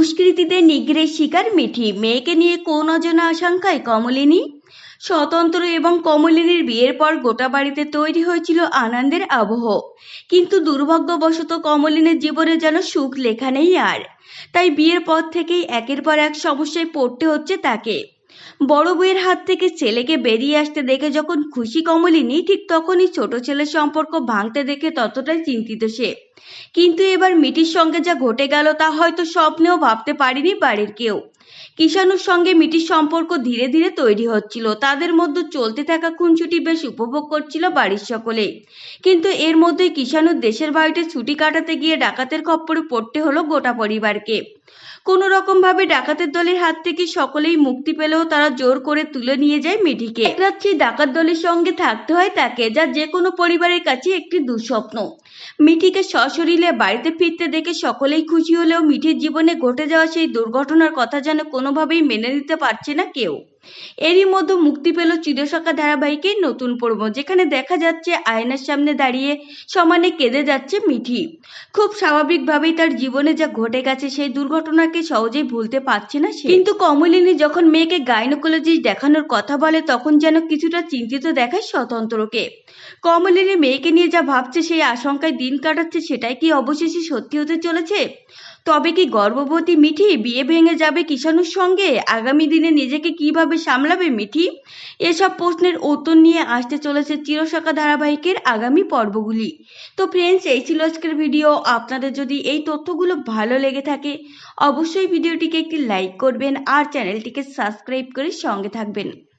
দুষ্কৃতীদের নিগ্রের শিকার মিঠি। মেয়েকে নিয়ে কোন অজানা আশঙ্কায় কমলিনী? স্বতন্ত্র এবং কমলিনীর বিয়ের পর গোটা বাড়িতে তৈরি হয়েছিল আনন্দের আবহ। কিন্তু দুর্ভাগ্যবশত কমলিনের জীবনে যেন সুখ লেখা নেই আর। তাই বিয়ের পর থেকেই একের পর এক সমস্যায় পড়তে হচ্ছে তাকে। বড় বউয়ের হাত থেকে ছেলেকে বেরিয়ে আসতে দেখে যখন খুশি কমলিনী, ঠিক তখনই ছোট ছেলের সম্পর্ক ভাঙতে দেখে ততটাই চিন্তিত সে। কিন্তু এবার মিটির সঙ্গে যা ঘটে গেল তা হয়তো স্বপ্নেও ভাবতে পারেনি বাড়ির কেউ। কিষাণুর সঙ্গে মিটির সম্পর্ক ধীরে ধীরে তৈরি হচ্ছিল। তাদের মধ্যে চলতে থাকা খুনছুটি বেশ উপভোগ করছিল বাড়ির সকলে। কিন্তু এর মধ্যেই কিষাণুর দেশের বাড়িতে ছুটি কাটাতে গিয়ে ডাকাতের খপ্পরে পড়তে হলো গোটা পরিবারকে। কোনো রকমভাবে ডাকাতের দলের হাত থেকে সকলেই মুক্তি পেলেও তারা জোর করে তুলে নিয়ে যায় এক রাত্রি ডাকাত দলের সঙ্গে থাকতে হয় তাকে, যা যে কোনো পরিবারের কাছে একটি দুঃস্বপ্ন। মিঠিকে সশরীরে বাড়িতে ফিরতে দেখে সকলেই খুশি হলেও মিঠির জীবনে ঘটে যাওয়া সেই দুর্ঘটনার কথা যেন কোনোভাবেই মেনে নিতে পারছে না কেউ। এরই মধ্যে মুক্তি পেল চিরসখা ধারাবাহিকের নতুন পর্ব, যেখানে দেখা যাচ্ছে আয়নার সামনে দাঁড়িয়ে সমানে কেঁদে যাচ্ছে মিঠি। খুব স্বাভাবিকভাবেই তার জীবনে যা ঘটে গেছে, সেই দুর্ঘটনাকে সহজেই ভুলতে পারছে না সে। কিন্তু কমলিনী যখন মেয়েকে গাইনোকোলজিস্ট দেখানোর কথা বলে, তখন যেন কিছুটা চিন্তিত দেখায় স্বতন্ত্রকে। কমলিনী মেয়েকে নিয়ে যা ভাবছে, সেই আশঙ্কায় দিন কাটাচ্ছে, সেটাই কি অবশেষে সত্যি হতে চলেছে? তবে কি গর্ভবতী মিঠি বিয়ে ভেঙে যাবে কিষাণুর সঙ্গে? আগামী দিনে নিজেকে কীভাবে সামলাবে মিঠি? এসব প্রশ্নের উত্তর নিয়ে আসতে চলেছে চিরশাখা ধারাবাহিকের আগামী পর্বগুলি। তো ফ্রেন্ডস এই ছিল আজকের ভিডিও আপনাদের যদি এই তথ্যগুলো ভালো লেগে থাকে, অবশ্যই ভিডিওটিকে একটি লাইক করবেন আর চ্যানেলটিকে সাবস্ক্রাইব করে সঙ্গে থাকবেন।